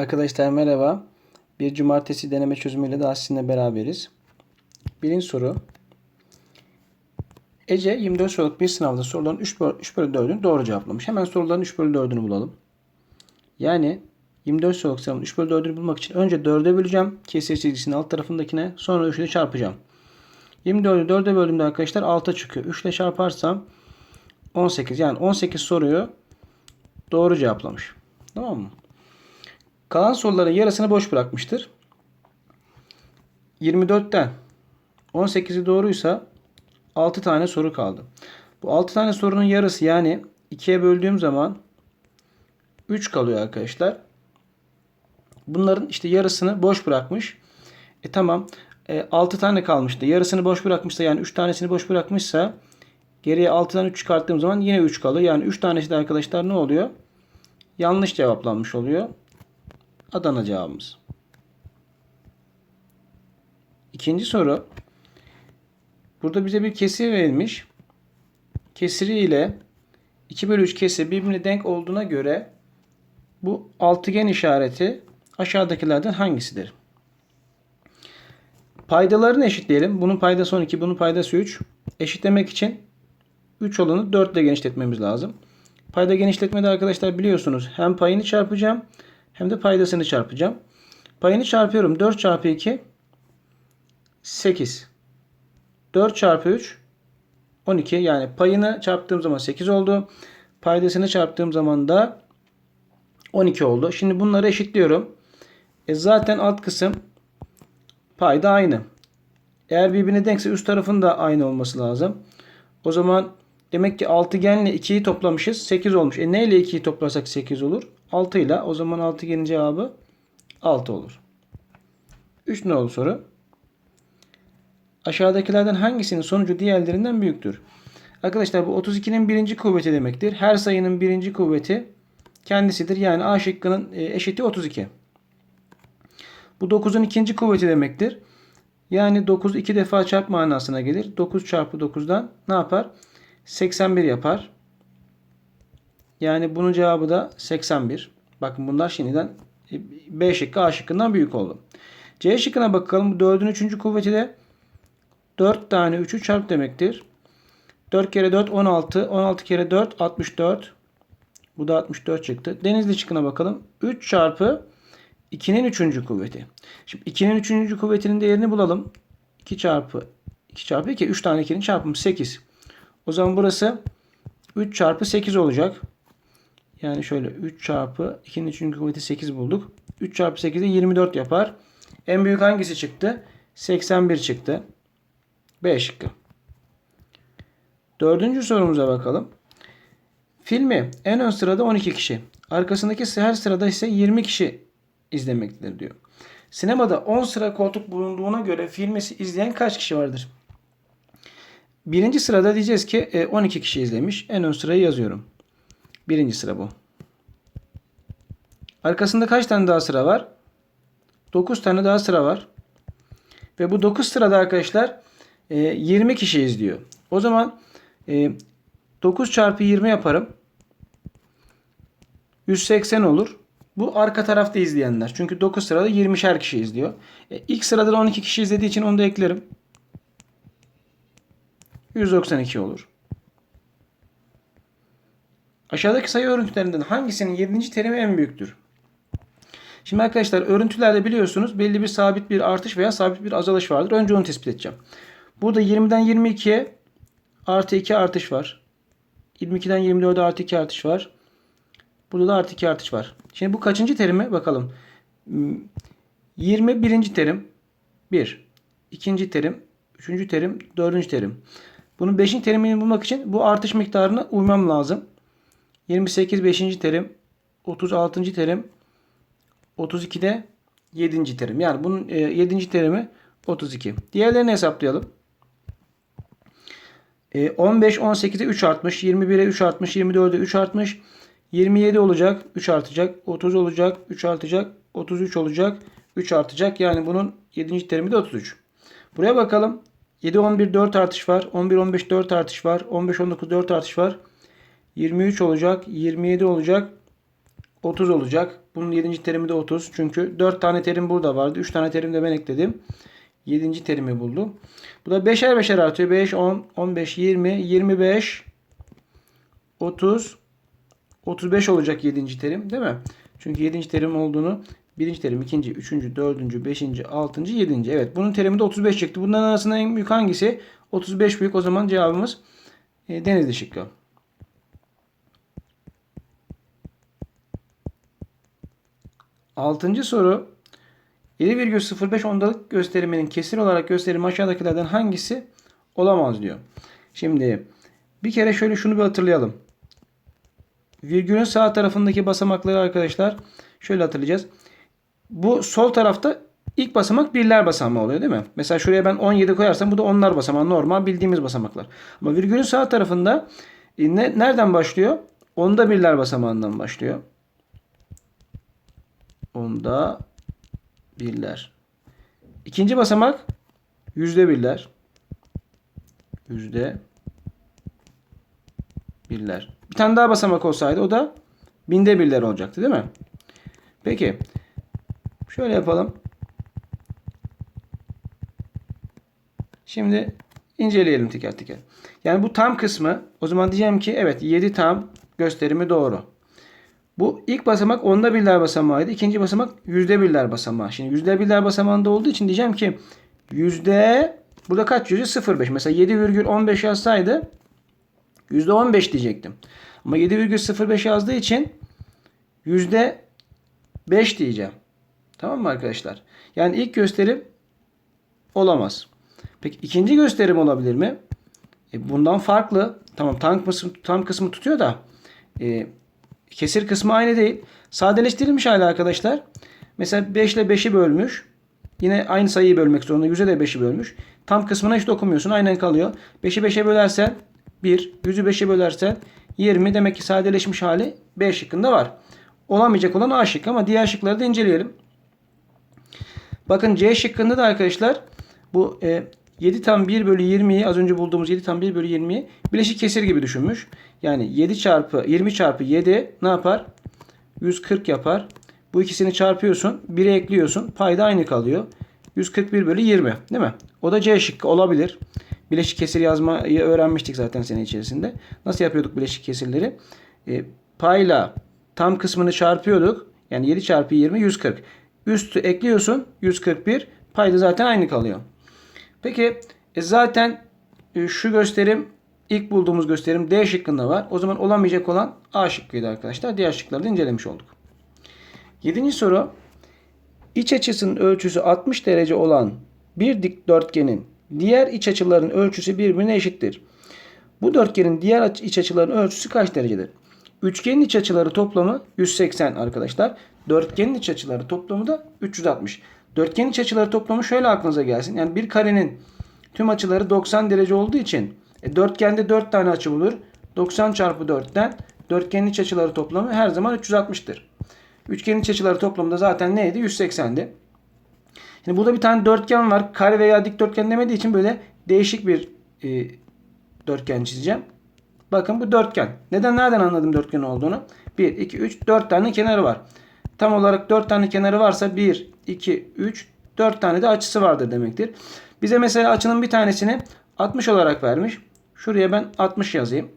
Arkadaşlar merhaba. Bir cumartesi deneme çözümüyle daha sizinle beraberiz. Birinci soru. Ece 24 soruluk bir sınavda soruların 3 bölü, 3 bölü 4'ünü doğru cevaplamış. Hemen soruların 3 bölü 4'ünü bulalım. Yani 24 soruluk sınavın 3 bölü 4'ünü bulmak için önce 4'e böleceğim. Kesir çizgisinin alt tarafındakine. Sonra 3 ile çarpacağım. 24'ü 4'e böldüğümde arkadaşlar 6 çıkıyor. 3 ile çarparsam 18. Yani 18 soruyu doğru cevaplamış. Tamam mı? Kalan soruların yarısını boş bırakmıştır. 24'ten 18'i doğruysa 6 tane soru kaldı. Bu 6 tane sorunun yarısı yani 2'ye böldüğüm zaman 3 kalıyor arkadaşlar. Bunların işte yarısını boş bırakmış. E tamam. E, 6 tane kalmıştı. Yarısını boş bırakmışsa yani 3 tanesini boş bırakmışsa geriye 6'dan 3 çıkarttığım zaman yine 3 kalıyor. Yani 3 tanesi de arkadaşlar ne oluyor? Yanlış cevaplanmış oluyor. Adana cevabımız. İkinci soru. Burada bize bir kesir verilmiş. Kesiri ile 2 bölü 3 kesir birbirine denk olduğuna göre bu altıgen işareti aşağıdakilerden hangisidir? Paydalarını eşitleyelim. Bunun paydası 12, bunun paydası 3. Eşitlemek için 3 olanı 4 ile genişletmemiz lazım. Payda genişletmede arkadaşlar biliyorsunuz hem payını çarpacağım hem de paydasını çarpacağım. Payını çarpıyorum. 4 çarpı 2 8. 4 çarpı 3 12. Yani payını çarptığım zaman 8 oldu. Paydasını çarptığım zaman da 12 oldu. Şimdi bunları eşitliyorum. E zaten alt kısım payda aynı. Eğer birbirine denkse üst tarafın da aynı olması lazım. O zaman demek ki altıgenle 2'yi toplamışız. 8 olmuş. E neyle 2'yi toplarsak 8 olur? 6 ile. O zaman altıgenin cevabı 6 olur. 3 nolu soru. Aşağıdakilerden hangisinin sonucu diğerlerinden büyüktür? Arkadaşlar bu 32'nin birinci kuvveti demektir. Her sayının birinci kuvveti kendisidir. Yani A şıkkının e, eşiti 32. Bu 9'un ikinci kuvveti demektir. Yani 9 iki defa çarp manasına gelir. 9 çarpı 9'dan ne yapar? 81 yapar. Yani bunun cevabı da 81. Bakın bunlar şimdiden e, B şıkkı A şıkkından büyük oldu. C şıkkına bakalım. 4'ün 3. kuvveti de 4 tane 3'ü çarp demektir. 4 kere 4 16. 16 kere 4 64. Bu da 64 çıktı. Denizli şıkkına bakalım. 3 çarpı 2'nin 3. kuvveti. Şimdi 2'nin 3. kuvvetinin değerini bulalım. 2 çarpı 2 çarpı 2. 3 tane 2'nin çarpımı 8. O zaman burası 3 çarpı 8 olacak. Yani şöyle 3 çarpı 2'nin 3. kuvveti 8 bulduk. 3 çarpı 8 de 24 yapar. En büyük hangisi çıktı? 81 çıktı. B şıkkı. Dördüncü sorumuza bakalım. Filmi en ön sırada 12 kişi. Arkasındaki her sırada ise 20 kişi izlemektedir diyor. Sinemada 10 sıra koltuk bulunduğuna göre filmi izleyen kaç kişi vardır? Birinci sırada diyeceğiz ki 12 kişi izlemiş. En ön sırayı yazıyorum. Birinci sıra bu. Arkasında kaç tane daha sıra var? 9 tane daha sıra var. Ve bu 9 sırada arkadaşlar 20 kişi izliyor. O zaman 9 çarpı 20 yaparım. 180 olur. Bu arka tarafta izleyenler. Çünkü 9 sırada 20'şer kişi izliyor. E, sırada 12 kişi izlediği için onu da eklerim. 192 olur. Aşağıdaki sayı örüntülerinden hangisinin 7. terimi en büyüktür? Şimdi arkadaşlar örüntülerde biliyorsunuz belli bir sabit bir artış veya sabit bir azalış vardır. Önce onu tespit edeceğim. Burada 20'den 22'ye artı 2 artış var. 22'den 24'e artı 2 artış var. Burada da artı 2 artış var. Şimdi bu kaçıncı terime bakalım. 21. terim 1. ikinci terim, üçüncü terim, dördüncü terim. Bunun 5. terimini bulmak için bu artış miktarına uymam lazım. 28 5. terim, 36. terim, 32'de 7. terim. Yani bunun 7. terimi 32. Diğerlerini hesaplayalım. 15 18'e 3 artmış, 21'e 3 artmış, 24'e 3 artmış. 27 olacak, 3 artacak, 30 olacak, 3 artacak, 33 olacak, 3 artacak. Yani bunun 7. terimi de 33. Buraya bakalım. 7 11 4 artış var. 11 15 4 artış var. 15 19 4 artış var. 23 olacak, 27 olacak, 30 olacak. Bunun 7. terimi de 30. Çünkü 4 tane terim burada vardı. 3 tane terim de ben ekledim. 7. terimi buldum. Bu da beşer beşer artıyor. 5, 10, 15, 20, 25, 30, 35 olacak 7. terim değil mi? Çünkü 7. terim olduğunu 1. terim, 2. 3. 4. 5. 6. 7. Evet bunun terimi de 35 çıktı. Bunların arasında en büyük hangisi? 35 büyük. O zaman cevabımız e, Denizli şıkkı. Altıncı soru 7,05 ondalık gösteriminin kesir olarak gösterimi aşağıdakilerden hangisi olamaz diyor. Şimdi bir kere şöyle şunu bir hatırlayalım. Virgülün sağ tarafındaki basamakları arkadaşlar şöyle hatırlayacağız. Bu sol tarafta ilk basamak birler basamağı oluyor değil mi? Mesela şuraya ben 17 koyarsam bu da onlar basamağı normal bildiğimiz basamaklar. Ama virgülün sağ tarafında e, ne, nereden başlıyor? Onda birler basamağından başlıyor. Onda birler. İkinci basamak yüzde birler. Yüzde birler. Bir tane daha basamak olsaydı o da binde birler olacaktı değil mi? Peki. Şöyle yapalım. Şimdi inceleyelim teker teker. Yani bu tam kısmı o zaman diyeceğim ki evet 7 tam gösterimi doğru. Bu ilk basamak onda birler basamağıydı. İkinci basamak yüzde birler basamağı. Şimdi yüzde birler basamağında olduğu için diyeceğim ki yüzde burada kaç yüzde 0,5. Mesela 7,15 yazsaydı yüzde 15 diyecektim. Ama 7,05 yazdığı için yüzde 5 diyeceğim. Tamam mı arkadaşlar? Yani ilk gösterim olamaz. Peki ikinci gösterim olabilir mi? E, bundan farklı. Tamam tam kısmı, tam kısmı tutuyor da e, kesir kısmı aynı değil. Sadeleştirilmiş hali arkadaşlar. Mesela 5 ile 5'i bölmüş. Yine aynı sayıyı bölmek zorunda. 100'e de 5'i bölmüş. Tam kısmına hiç dokunmuyorsun. Aynen kalıyor. 5'i 5'e bölersen 1. 100'ü 5'e bölersen 20. Demek ki sadeleşmiş hali B şıkkında var. Olamayacak olan A şıkkı ama diğer şıkları da inceleyelim. Bakın C şıkkında da arkadaşlar bu e, 7 tam 1 bölü 20'yi az önce bulduğumuz 7 tam 1 bölü 20'yi bileşik kesir gibi düşünmüş. Yani 7 çarpı 20 çarpı 7 ne yapar? 140 yapar. Bu ikisini çarpıyorsun. 1'e ekliyorsun. Payda aynı kalıyor. 141 bölü 20 değil mi? O da C şıkkı olabilir. Bileşik kesir yazmayı öğrenmiştik zaten sene içerisinde. Nasıl yapıyorduk bileşik kesirleri? E, payla tam kısmını çarpıyorduk. Yani 7 çarpı 20 140. Üstü ekliyorsun 141. Payda zaten aynı kalıyor. Peki e zaten e, şu gösterim ilk bulduğumuz gösterim D şıkkında var. O zaman olamayacak olan A şıkkıydı arkadaşlar. Diğer şıkları da incelemiş olduk. Yedinci soru. İç açısının ölçüsü 60 derece olan bir dikdörtgenin diğer iç açıların ölçüsü birbirine eşittir. Bu dörtgenin diğer iç açıların ölçüsü kaç derecedir? Üçgenin iç açıları toplamı 180 arkadaşlar. Dörtgenin iç açıları toplamı da 360. Dörtgenin iç açıları toplamı şöyle aklınıza gelsin. Yani bir karenin tüm açıları 90 derece olduğu için e, dörtgende 4 tane açı bulur. 90 çarpı 4'ten dörtgenin iç açıları toplamı her zaman 360'tır. Üçgenin iç açıları toplamı da zaten neydi? 180'di. Şimdi burada bir tane dörtgen var. Kare veya dikdörtgen demediği için böyle değişik bir e, dörtgen çizeceğim. Bakın bu dörtgen. Neden nereden anladım dörtgen olduğunu? 1, 2, 3, 4 tane kenarı var. Tam olarak 4 tane kenarı varsa 1, 2, 3, 4 tane de açısı vardır demektir. Bize mesela açının bir tanesini 60 olarak vermiş. Şuraya ben 60 yazayım.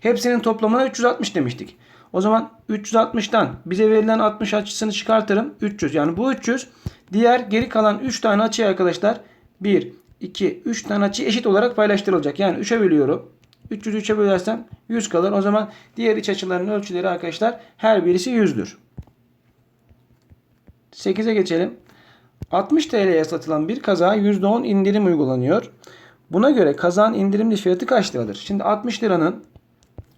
Hepsinin toplamına 360 demiştik. O zaman 360'tan bize verilen 60 açısını çıkartırım. 300 yani bu 300 diğer geri kalan 3 tane açıya arkadaşlar 1, 2, 3 tane açı eşit olarak paylaştırılacak. Yani 3'e bölüyorum. 300'ü 3'e bölersem 100 kalır. O zaman diğer iç açıların ölçüleri arkadaşlar her birisi 100'dür. 8'e geçelim. 60 TL'ye satılan bir kazağa %10 indirim uygulanıyor. Buna göre kazağın indirimli fiyatı kaç liradır? Şimdi 60 liranın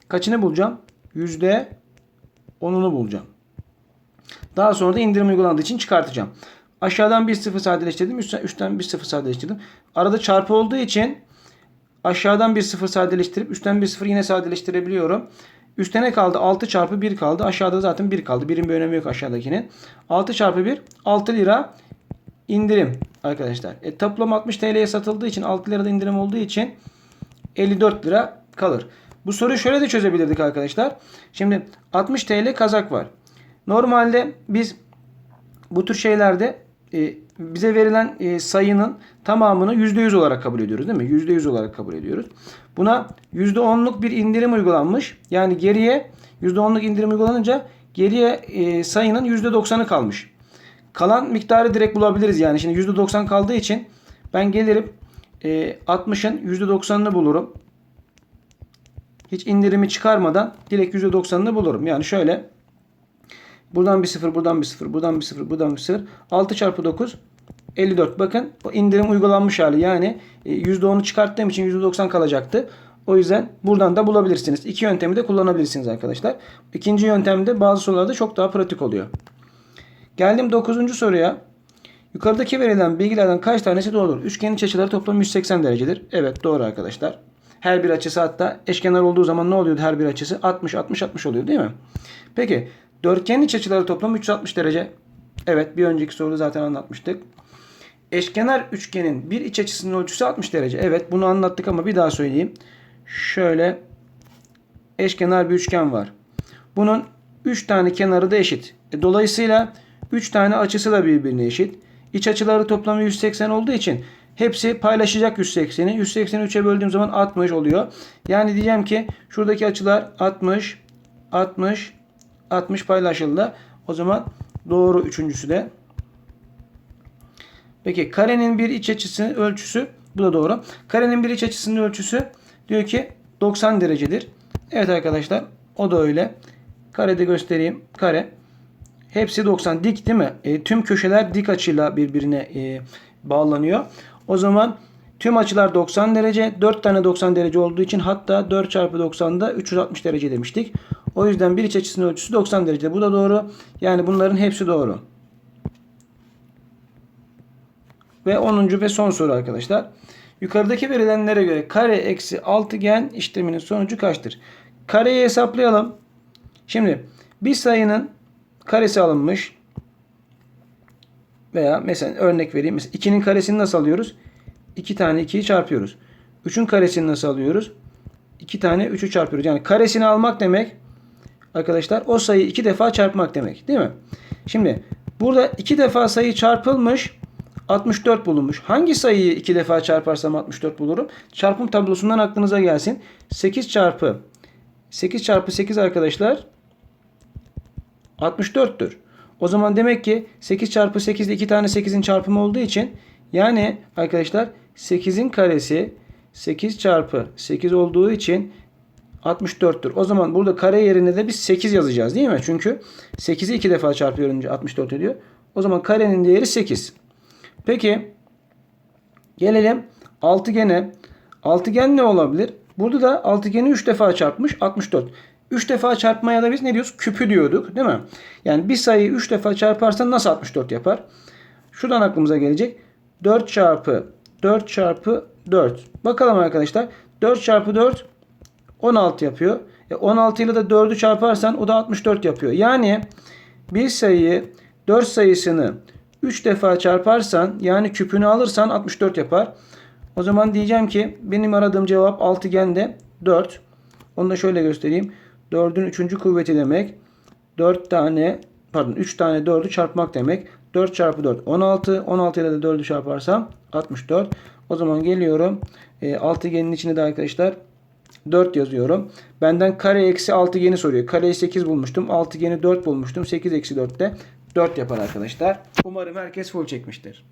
kaçını bulacağım? %10'unu bulacağım. Daha sonra da indirim uygulandığı için çıkartacağım. Aşağıdan bir sıfır sadeleştirdim. Üstten, üstten bir sıfır sadeleştirdim. Arada çarpı olduğu için aşağıdan bir sıfır sadeleştirip üstten bir sıfır yine sadeleştirebiliyorum. Üste ne kaldı? 6 çarpı 1 kaldı. Aşağıda zaten 1 kaldı. Birin bir önemi yok aşağıdakinin. 6 çarpı 1 6 lira indirim arkadaşlar. E, toplam 60 TL'ye satıldığı için 6 lirada indirim olduğu için 54 lira kalır. Bu soruyu şöyle de çözebilirdik arkadaşlar. Şimdi 60 TL kazak var. Normalde biz bu tür şeylerde e, bize verilen e, sayının tamamını %100 olarak kabul ediyoruz değil mi? %100 olarak kabul ediyoruz. Buna %10'luk bir indirim uygulanmış. Yani geriye %10'luk indirim uygulanınca geriye e, sayının %90'ı kalmış. Kalan miktarı direkt bulabiliriz yani. Şimdi %90 kaldığı için ben gelirim e, 60'ın %90'ını bulurum. Hiç indirimi çıkarmadan direkt %90'ını bulurum. Yani şöyle buradan bir 0, buradan bir 0, buradan bir 0, buradan bir 0. 6 çarpı 9 54. Bakın o indirim uygulanmış hali. Yani e, %10'u çıkarttığım için %90 kalacaktı. O yüzden buradan da bulabilirsiniz. İki yöntemi de kullanabilirsiniz arkadaşlar. İkinci yöntemde bazı sorularda çok daha pratik oluyor. Geldim 9. soruya. Yukarıdaki verilen bilgilerden kaç tanesi doğrudur? Üçgenin açıları toplam 180 derecedir. Evet doğru arkadaşlar. Her bir açısı hatta eşkenar olduğu zaman ne oluyordu her bir açısı? 60 60 60 oluyor değil mi? Peki dörtgenin iç açıları toplam 360 derece. Evet bir önceki soruda zaten anlatmıştık. Eşkenar üçgenin bir iç açısının ölçüsü 60 derece. Evet bunu anlattık ama bir daha söyleyeyim. Şöyle eşkenar bir üçgen var. Bunun 3 tane kenarı da eşit. E, dolayısıyla 3 tane açısı da birbirine eşit. İç açıları toplamı 180 olduğu için hepsi paylaşacak 180'i. 180'i 3'e böldüğüm zaman 60 oluyor. Yani diyeceğim ki şuradaki açılar 60, 60, 60 paylaşıldı. O zaman doğru üçüncüsü de. Peki karenin bir iç açısı ölçüsü bu da doğru. Karenin bir iç açısının ölçüsü diyor ki 90 derecedir. Evet arkadaşlar o da öyle. Karede göstereyim. Kare. Hepsi 90 dik değil mi? E, tüm köşeler dik açıyla birbirine e, bağlanıyor. O zaman tüm açılar 90 derece. 4 tane 90 derece olduğu için hatta 4 çarpı 90'da 360 derece demiştik. O yüzden bir iç açısının ölçüsü 90 derece. Bu da doğru. Yani bunların hepsi doğru. Ve 10. ve son soru arkadaşlar. Yukarıdaki verilenlere göre kare eksi altıgen işleminin sonucu kaçtır? Kareyi hesaplayalım. Şimdi bir sayının karesi alınmış. Veya mesela örnek vereyim. Mesela 2'nin karesini nasıl alıyoruz? 2 tane 2'yi çarpıyoruz. 3'ün karesini nasıl alıyoruz? 2 tane 3'ü çarpıyoruz. Yani karesini almak demek arkadaşlar o sayıyı 2 defa çarpmak demek. Değil mi? Şimdi burada 2 defa sayı çarpılmış 64 bulunmuş. Hangi sayıyı 2 defa çarparsam 64 bulurum? Çarpım tablosundan aklınıza gelsin. 8 çarpı 8 çarpı 8 arkadaşlar 64'tür. O zaman demek ki 8 çarpı 8 de 2 tane 8'in çarpımı olduğu için yani arkadaşlar 8'in karesi 8 çarpı 8 olduğu için 64'tür. O zaman burada kare yerine de biz 8 yazacağız değil mi? Çünkü 8'i 2 defa çarpıyor 64 ediyor. O zaman karenin değeri 8. Peki gelelim altıgene. Altıgen ne olabilir? Burada da altıgeni 3 defa çarpmış 64. 3 defa çarpmaya da biz ne diyoruz? Küpü diyorduk değil mi? Yani bir sayıyı 3 defa çarparsan nasıl 64 yapar? Şuradan aklımıza gelecek. 4 çarpı 4 çarpı 4. Bakalım arkadaşlar. 4 çarpı 4 16 yapıyor. E 16 ile de 4'ü çarparsan o da 64 yapıyor. Yani bir sayıyı 4 sayısını 3 defa çarparsan yani küpünü alırsan 64 yapar. O zaman diyeceğim ki benim aradığım cevap altıgende 4. Onu da şöyle göstereyim. 4'ün 3. kuvveti demek. 4 tane pardon 3 tane 4'ü çarpmak demek. 4 çarpı 4 16. 16 ile de 4'ü çarparsam 64. O zaman geliyorum. E, altıgenin içine de arkadaşlar 4 yazıyorum. Benden kare eksi altıgeni soruyor. Kareyi 8 bulmuştum. Altıgeni 4 bulmuştum. 8 eksi 4 de 4 yapar arkadaşlar. Umarım herkes full çekmiştir.